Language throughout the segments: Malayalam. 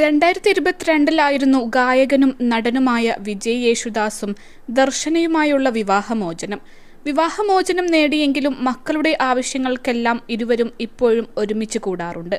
രണ്ടായിരത്തി ഇരുപത്തിരണ്ടിലായിരുന്നു ഗായകനും നടനുമായ വിജയ് യേശുദാസും ദർശനയുമായുള്ള വിവാഹമോചനം. വിവാഹമോചനം നേടിയെങ്കിലും മക്കളുടെ ആവശ്യങ്ങൾക്കെല്ലാം ഇരുവരും ഇപ്പോഴും ഒരുമിച്ച് കൂടാറുണ്ട്.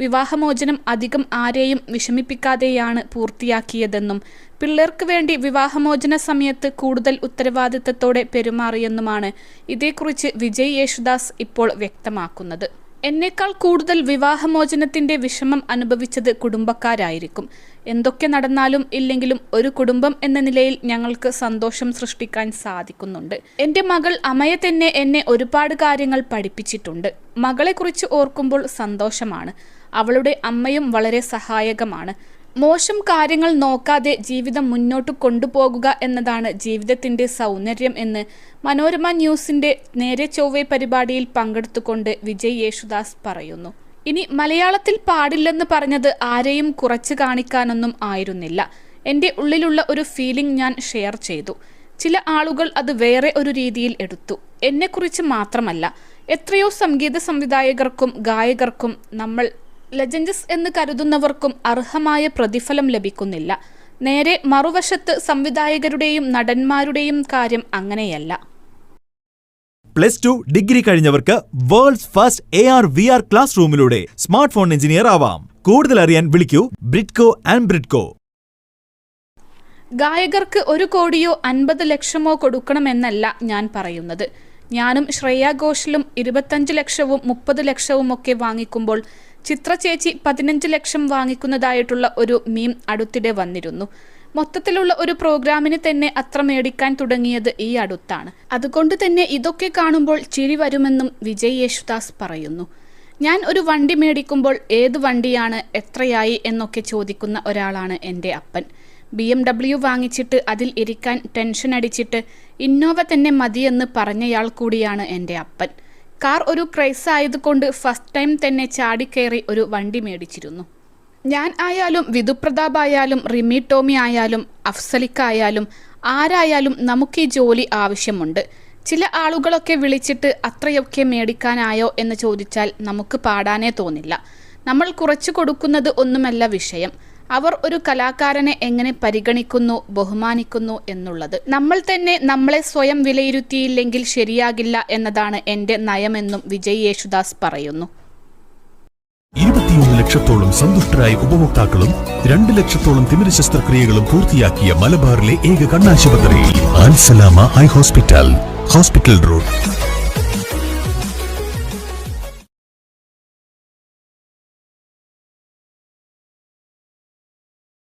വിവാഹമോചനം അധികം ആരെയും വിഷമിപ്പിക്കാതെയാണ് പൂർത്തിയാക്കിയതെന്നും പിള്ളേർക്ക് വേണ്ടി വിവാഹമോചന സമയത്ത് കൂടുതൽ ഉത്തരവാദിത്തത്തോടെ പെരുമാറിയെന്നുമാണ് ഇതേക്കുറിച്ച് വിജയ് യേശുദാസ് ഇപ്പോൾ വ്യക്തമാക്കുന്നത്. എന്നേക്കാൾ കൂടുതൽ വിവാഹമോചനത്തിന്റെ വിഷമം അനുഭവിച്ചത് കുടുംബക്കാരായിരിക്കും. എന്തൊക്കെ നടന്നാലും ഇല്ലെങ്കിലും ഒരു കുടുംബം എന്ന നിലയിൽ ഞങ്ങൾക്ക് സന്തോഷം സൃഷ്ടിക്കാൻ സാധിക്കുന്നുണ്ട്. എന്റെ മകൾ അമയ തന്നെ എന്നെ ഒരുപാട് കാര്യങ്ങൾ പഠിപ്പിച്ചിട്ടുണ്ട്. മകളെക്കുറിച്ച് ഓർക്കുമ്പോൾ സന്തോഷമാണ്. അവളുടെ അമ്മയും വളരെ സഹായകമാണ്. മോശം കാര്യങ്ങൾ നോക്കാതെ ജീവിതം മുന്നോട്ട് കൊണ്ടുപോകുക എന്നതാണ് ജീവിതത്തിന്റെ സൗന്ദര്യം എന്ന് മനോരമ ന്യൂസിന്റെ നേരെ ചൊവ്വേ പരിപാടിയിൽ പങ്കെടുത്തുകൊണ്ട് വിജയ് യേശുദാസ് പറയുന്നു. ഇനി മലയാളത്തിൽ പാടില്ലെന്ന് പറഞ്ഞത് ആരെയും കുറച്ച് കാണിക്കാനൊന്നും ആയിരുന്നില്ല. എന്റെ ഉള്ളിലുള്ള ഒരു ഫീലിംഗ് ഞാൻ ഷെയർ ചെയ്തു. ചില ആളുകൾ അത് വേറെ ഒരു രീതിയിൽ എടുത്തു. എന്നെക്കുറിച്ച് മാത്രമല്ല എത്രയോ സംഗീത സംവിധായകർക്കും ഗായകർക്കും നമ്മൾ ലെജൻഡസ് എന്ന് കരുതുന്നവർക്കും അർഹമായ പ്രതിഫലം ലഭിക്കുന്നില്ല. നേരെ മറുവശത്ത് സംവിധായകരുടെയും നടന്മാരുടെയും കാര്യം അങ്ങനെയല്ല. Plus two degree കഴിഞ്ഞവർക്ക് world's first A R V R class റൂമിലൂടെ smart phone engineer ആവാം. കൂടുതൽ അറിയാൻ വിളിക്കൂ ബ്രിഡ്കോ ആൻഡ് ബ്രിഡ്കോ. ഗായകർക്ക് ഒരു കോടിയോ അൻപത് ലക്ഷമോ കൊടുക്കണമെന്നല്ല ഞാൻ പറയുന്നത്. ഞാനും ശ്രേയ ഘോഷലും ഇരുപത്തഞ്ച് ലക്ഷവും മുപ്പത് ലക്ഷവും ഒക്കെ വാങ്ങിക്കുമ്പോൾ ചിത്ര ചേച്ചി പതിനഞ്ച് ലക്ഷം വാങ്ങിക്കുന്നതായിട്ടുള്ള ഒരു മീം അടുത്തിടെ വന്നിരുന്നു. മൊത്തത്തിലുള്ള ഒരു പ്രോഗ്രാമിന് തന്നെ അത്ര മേടിക്കാൻ തുടങ്ങിയത് ഈ അടുത്താണ്. അതുകൊണ്ട് തന്നെ ഇതൊക്കെ കാണുമ്പോൾ ചിരി വരുമെന്നും വിജയ് യേശുദാസ് പറയുന്നു. ഞാൻ ഒരു വണ്ടി മേടിക്കുമ്പോൾ ഏത് വണ്ടിയാണ് എത്രയായി എന്നൊക്കെ ചോദിക്കുന്ന ഒരാളാണ് എന്റെ അപ്പൻ. ബി എം ഡബ്ല്യു വാങ്ങിച്ചിട്ട് അതിൽ ഇരിക്കാൻ ടെൻഷൻ അടിച്ചിട്ട് ഇന്നോവ തന്നെ മതിയെന്ന് പറഞ്ഞയാൾ കൂടിയാണ് എന്റെ അപ്പൻ. കാർ ഒരു ക്രൈസ് ആയതുകൊണ്ട് ഫസ്റ്റ് ടൈം തന്നെ ചാടിക്കയറി ഒരു വണ്ടി മേടിച്ചിരുന്നു. ഞാൻ ആയാലും വിധുപ്രതാപ് ആയാലും റിമി ടോമി ആയാലും അഫ്സലിക്ക ആയാലും ആരായാലും നമുക്ക് ഈ ജോലി ആവശ്യമുണ്ട്. ചില ആളുകളൊക്കെ വിളിച്ചിട്ട് അത്രയൊക്കെ മേടിക്കാനായോ എന്ന് ചോദിച്ചാൽ നമുക്ക് പാടാനേ തോന്നില്ല. നമ്മൾ കുറച്ച് കൊടുക്കുന്നത് ഒന്നുമല്ല വിഷയം. അവർ ഒരു കലാകാരനെ എങ്ങനെ പരിഗണിക്കുന്നു ബഹുമാനിക്കുന്നു എന്നുള്ളത്. നമ്മൾ തന്നെ നമ്മളെ സ്വയം വിലയിരുത്തിയില്ലെങ്കിൽ ശരിയാകില്ല എന്നതാണ് എന്റെ നയമെന്നും വിജയ് യേശുദാസ് പറയുന്നു. ഇരുപത്തിയൊന്ന് ലക്ഷത്തോളം സന്തുഷ്ടരായ ഉപഭോക്താക്കളും രണ്ട് ലക്ഷത്തോളം തിമിര ശസ്ത്രക്രിയകളും പൂർത്തിയാക്കിയ മലബാറിലെ ഏക കണ്ണാശുപത്രി ആൻസലാമ ഹൈ ഹോസ്പിറ്റൽ ഹോസ്പിറ്റൽ റോഡ്.